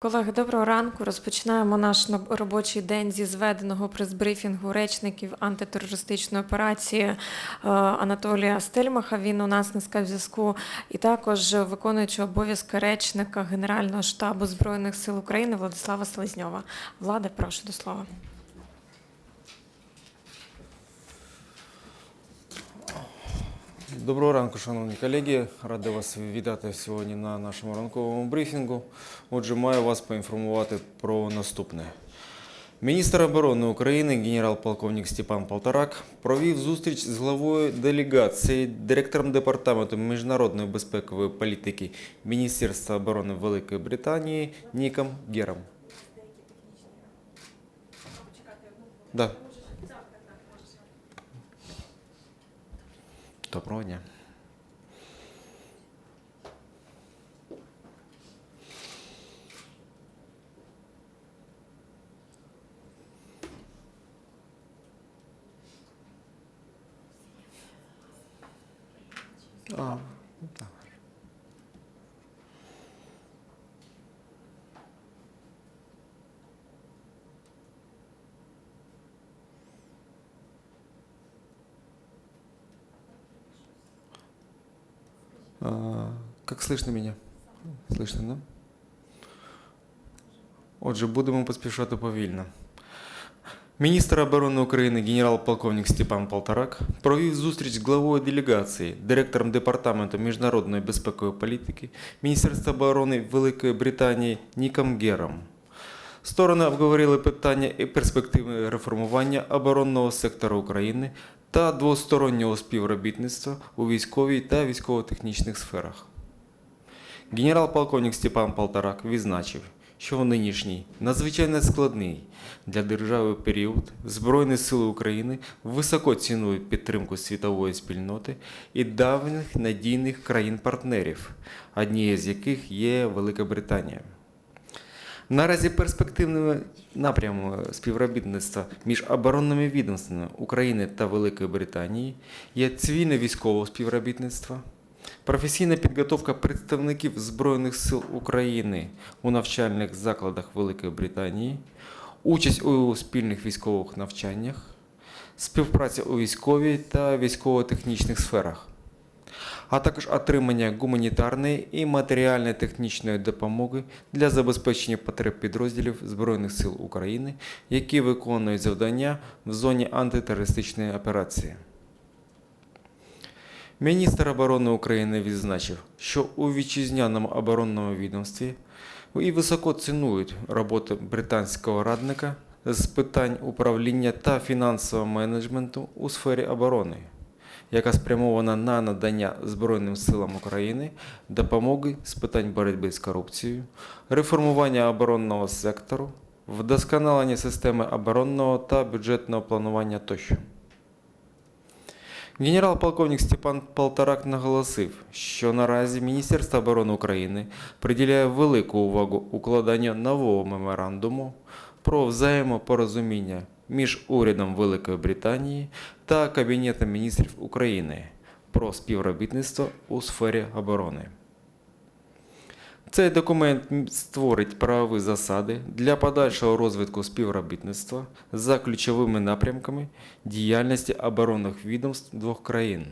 Колеги, доброго ранку. Розпочинаємо наш робочий день зі зведеного прес-брифінгу речників антитерористичної операції е, Анатолія Стельмаха. Він у нас на скайп-зв'язку. І також виконуючи обов'язки речника Генерального штабу Збройних сил України Владислава Селезньова. Влада, прошу до слова. Доброго ранку, шановні колеги. Радий вас вітати сьогодні на нашому ранковому брифінгу. Отже, маю вас поінформувати про наступне. Міністр оборони України генерал-полковник Степан Полторак провів зустріч з главою делегації, директором департаменту міжнародної безпекової політики Міністерства оборони Великої Британії Ніком Гером. Да. Доброго дня. Как слышно меня? Слышно, да? Отже, будемо поспішати повільно. Міністр оборони України генерал-полковник Степан Полторак провів зустріч з главою делегації, директором департаменту міжнародної безпекової політики Міністерства оборони Великої Британії Ніком Гером. Сторони обговорили питання і перспективи реформування оборонного сектору України та двостороннього співробітництва у військовій та військово-технічних сферах. Генерал-полковник Степан Полторак відзначив, що в нинішній надзвичайно складний для держави період Збройні Сили України високо цінують підтримку світової спільноти і давніх надійних країн-партнерів, однією з яких є Велика Британія. Наразі перспективними напрямами співробітництва між оборонними відомствами України та Великої Британії є цивільне військове співробітництво, професійна підготовка представників Збройних сил України у навчальних закладах Великої Британії, участь у спільних військових навчаннях, співпраця у військовій та військово-технічних сферах а також отримання гуманітарної і матеріально-технічної допомоги для забезпечення потреб підрозділів Збройних сил України, які виконують завдання в зоні антитерористичної операції. Міністр оборони України відзначив, що у вітчизняному оборонному відомстві і високо цінують роботу британського радника з питань управління та фінансового менеджменту у сфері оборони яка спрямована на надання Збройним силам України допомоги з питань боротьби з корупцією, реформування оборонного сектору, вдосконалення системи оборонного та бюджетного планування тощо. Генерал-полковник Степан Полторак наголосив, що наразі Міністерство оборони України приділяє велику увагу укладанню нового меморандуму про взаємопорозуміння між урядом Великої Британії та Кабінетом міністрів України про співробітництво у сфері оборони. Цей документ створить правові засади для подальшого розвитку співробітництва за ключовими напрямками діяльності оборонних відомств двох країн,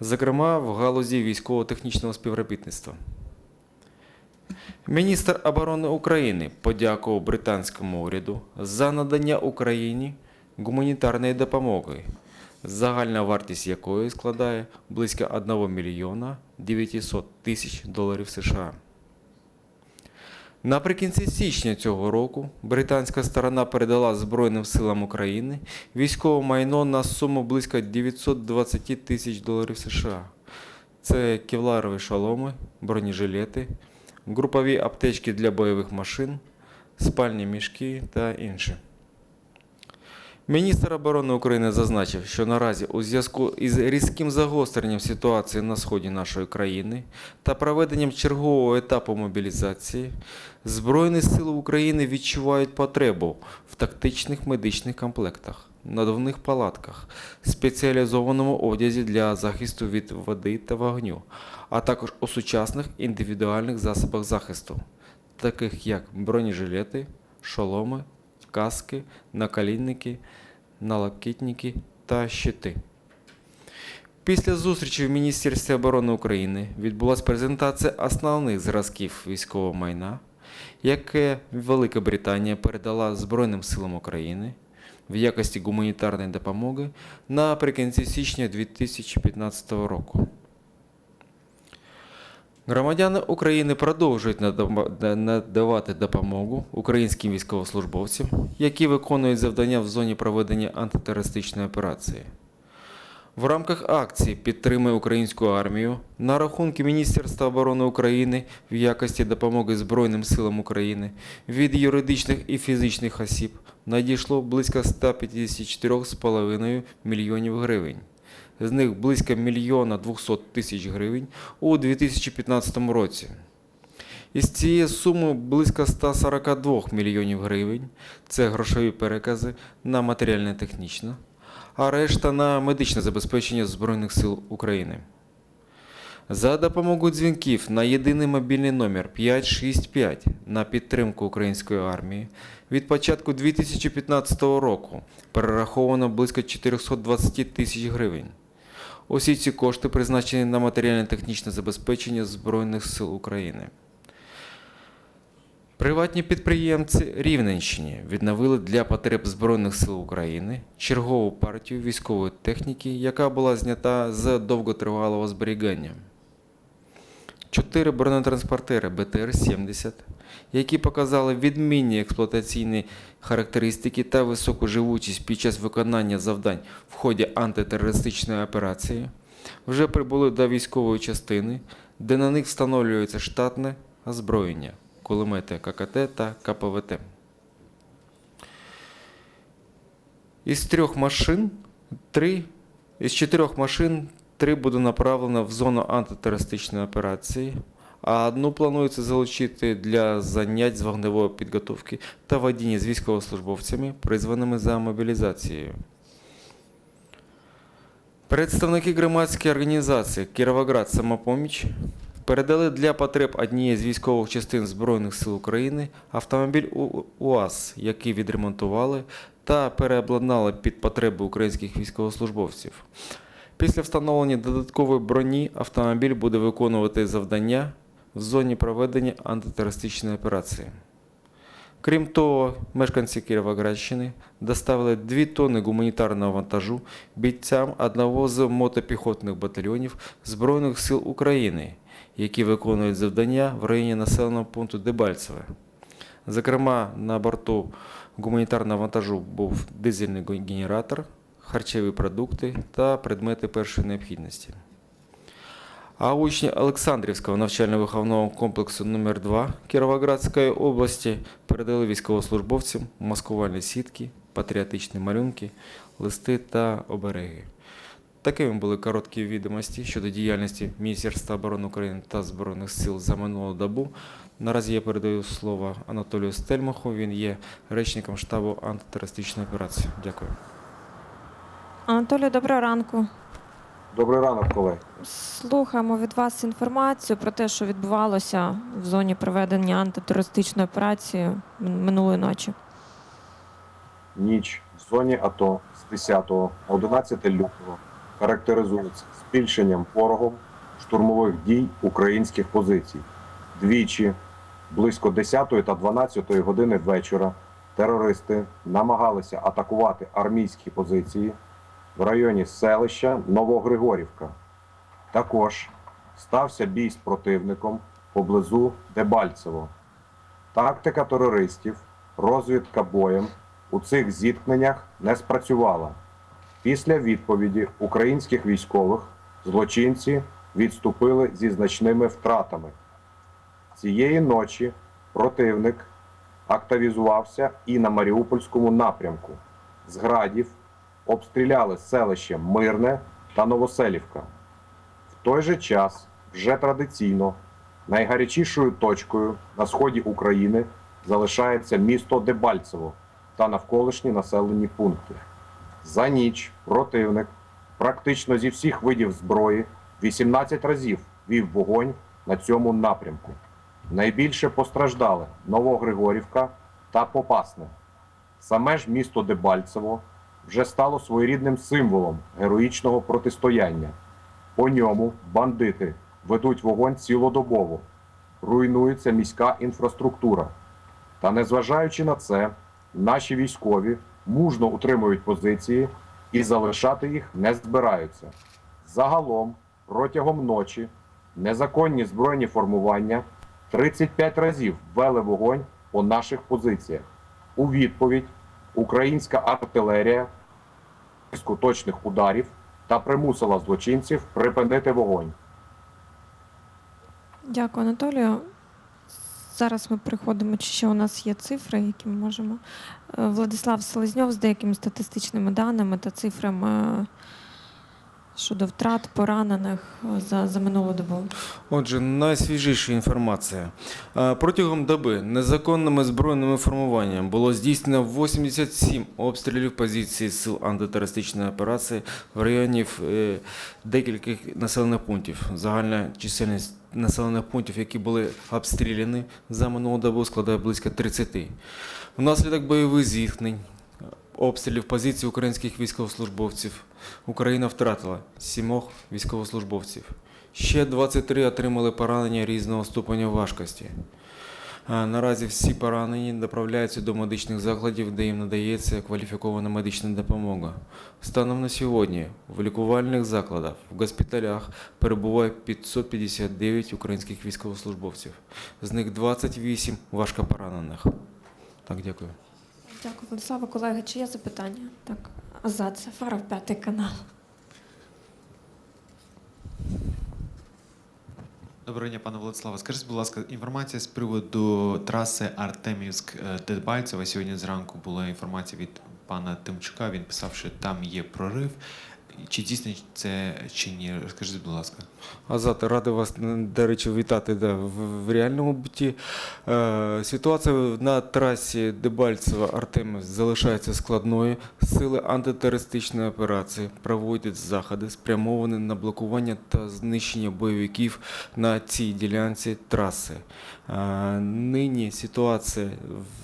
зокрема в галузі військово-технічного співробітництва. Міністр оборони України подякував британському уряду за надання Україні гуманітарної допомоги, загальна вартість якої складає близько 1 мільйона 900 тисяч доларів США. Наприкінці січня цього року британська сторона передала Збройним силам України військове майно на суму близько 920 тисяч доларів США. Це кевларові шоломи, бронежилети, групові аптечки для бойових машин, спальні мішки та інше. Міністр оборони України зазначив, що наразі у зв'язку із різким загостренням ситуації на сході нашої країни та проведенням чергового етапу мобілізації, Збройні сили України відчувають потребу в тактичних медичних комплектах, надувних палатках, спеціалізованому одязі для захисту від води та вогню, а також у сучасних індивідуальних засобах захисту таких як бронежилети, шоломи, каски, наколінники, налокітники та щити. Після зустрічі в Міністерстві оборони України відбулася презентація основних зразків військового майна, яке Велика Британія передала Збройним силам України в якості гуманітарної допомоги наприкінці січня 2015 року. Громадяни України продовжують надавати допомогу українським військовослужбовцям, які виконують завдання в зоні проведення антитерористичної операції. В рамках акції Підтримай українську армію на рахунки Міністерства оборони України в якості допомоги Збройним силам України від юридичних і фізичних осіб надійшло близько 154,5 мільйонів гривень. З них близько мільйона 200 тисяч гривень у 2015 році. Із цієї суми близько 142 мільйонів гривень це грошові перекази на матеріально-технічне, а решта на медичне забезпечення Збройних сил України. За допомогою дзвінків на єдиний мобільний номер 565 на підтримку української армії від початку 2015 року перераховано близько 420 тисяч гривень. Усі ці кошти призначені на матеріально-технічне забезпечення Збройних сил України. Приватні підприємці Рівненщини відновили для потреб Збройних сил України чергову партію військової техніки, яка була знята з довготривалого зберігання. Чотири бронетранспортери БТР-70, які показали відмінні експлуатаційні характеристики та високу живучість під час виконання завдань в ході антитерористичної операції, вже прибули до військової частини, де на них встановлюється штатне озброєння, кулемети ККТ та КПВТ. Із трьох машин три із чотирьох машин три буде направлено в зону антитерористичної операції, а одну планується залучити для занять з вогневої підготовки та водіння з військовослужбовцями, призваними за мобілізацією. Представники громадської організації Кіровоград Самопоміч передали для потреб однієї з військових частин Збройних сил України автомобіль УАЗ, який відремонтували та переобладнали під потреби українських військовослужбовців. Після встановлення додаткової броні автомобіль буде виконувати завдання в зоні проведення антитерористичної операції. Крім того, мешканці Кіровоградщини доставили 2 тонни гуманітарного вантажу бійцям одного з мотопіхотних батальйонів Збройних сил України, які виконують завдання в районі населеного пункту Дебальцеве. Зокрема, на борту гуманітарного вантажу був дизельний генератор, харчові продукти та предмети першої необхідності. А учні Олександрівського навчально-виховного комплексу номер 2 Кіровоградської області передали військовослужбовцям маскувальні сітки, патріотичні малюнки, листи та обереги. Такими були короткі відомості щодо діяльності Міністерства оборони України та Збройних сил за минулу добу. Наразі я передаю слово Анатолію Стельмаху. Він є речником штабу антитерористичної операції. Дякую. Анатолій, доброго ранку. Добрий ранок, колеги. Слухаємо від вас інформацію про те, що відбувалося в зоні проведення антитерористичної операції минулої ночі. Ніч в зоні АТО з 10 по 11 лютого характеризується збільшенням ворогом штурмових дій українських позицій. Двічі близько 10 та 12 години вечора терористи намагалися атакувати армійські позиції в районі селища Новогригорівка. Також стався бій з противником поблизу Дебальцево. Тактика терористів, розвідка боєм у цих зіткненнях не спрацювала. Після відповіді українських військових злочинці відступили зі значними втратами. Цієї ночі противник активізувався і на Маріупольському напрямку. З градів обстріляли селище Мирне та Новоселівка. В той же час вже традиційно найгарячішою точкою на сході України залишається місто Дебальцево та навколишні населені пункти. За ніч противник практично зі всіх видів зброї 18 разів вів вогонь на цьому напрямку. Найбільше постраждали Новогригорівка та Попасне. Саме ж місто Дебальцево вже стало своєрідним символом героїчного протистояння. По ньому бандити ведуть вогонь цілодобово, руйнується міська інфраструктура. Та незважаючи на це, наші військові мужно утримують позиції і залишати їх не збираються. Загалом, протягом ночі, незаконні збройні формування 35 разів ввели вогонь по наших позиціях. У відповідь українська артилерія точних ударів та примусила злочинців припинити вогонь. Дякую, Анатолію. Зараз ми приходимо, чи ще у нас є цифри, які ми можемо. Е, Владислав Селезньов з деякими статистичними даними та цифрами е, щодо втрат поранених е, за, за минулу добу. Отже, найсвіжіша інформація. Е, Протягом доби незаконними збройними формуваннями було здійснено 87 обстрілів позицій сил антитерористичної операції в районі е, декількох населених пунктів. Загальна чисельність населених пунктів, які були обстріляні за минулу добу, складає близько 30. Внаслідок бойових зіткнень, обстрілів позицій українських військовослужбовців Україна втратила сімох військовослужбовців. Ще 23 отримали поранення різного ступеня важкості. Наразі всі поранені доправляються до медичних закладів, де їм надається кваліфікована медична допомога. Станом на сьогодні в лікувальних закладах, в госпіталях перебуває 559 українських військовослужбовців. З них 28 важкопоранених. Так, дякую. Дякую, Владислава. Колеги, чи є запитання? Так, Азат Сафаров, п'ятий канал. Доброго дня, пане Владиславе. Скажіть, будь ласка, інформація з приводу траси Артемівськ Дебальцева. Сьогодні зранку була інформація від пана Тимчука. Він писав, що там є прорив. Чи дійсно це чи ні? Розкажіть, будь ласка. Азат, радий вас, до речі, вітати да, в, в реальному буті. Е, ситуація на трасі Дебальцева Артемів залишається складною. Сили антитерористичної операції проводять заходи, спрямовані на блокування та знищення бойовиків на цій ділянці траси. Е, нині ситуація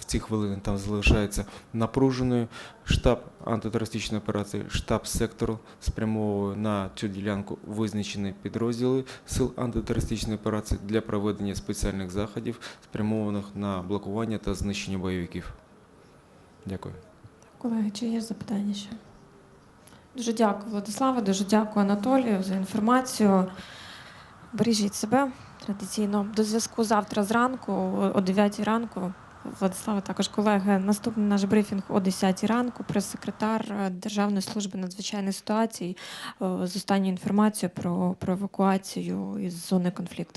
в ці хвилини там залишається напруженою. Штаб антитерористичної операції, штаб сектору спрямовує на цю ділянку визначені підрозділи сил антитерористичної операції для проведення спеціальних заходів, спрямованих на блокування та знищення бойовиків. Дякую. Колеги, чи є запитання ще? Дуже дякую, Владиславе, дуже дякую Анатолію за інформацію. Бережіть себе традиційно. До зв'язку завтра зранку, о 9 ранку. Владислава, також колеги. Наступний наш брифінг о 10 ранку. Прес-секретар е, Державної служби надзвичайних ситуацій е, з останньою інформацією про, про евакуацію із зони конфлікту.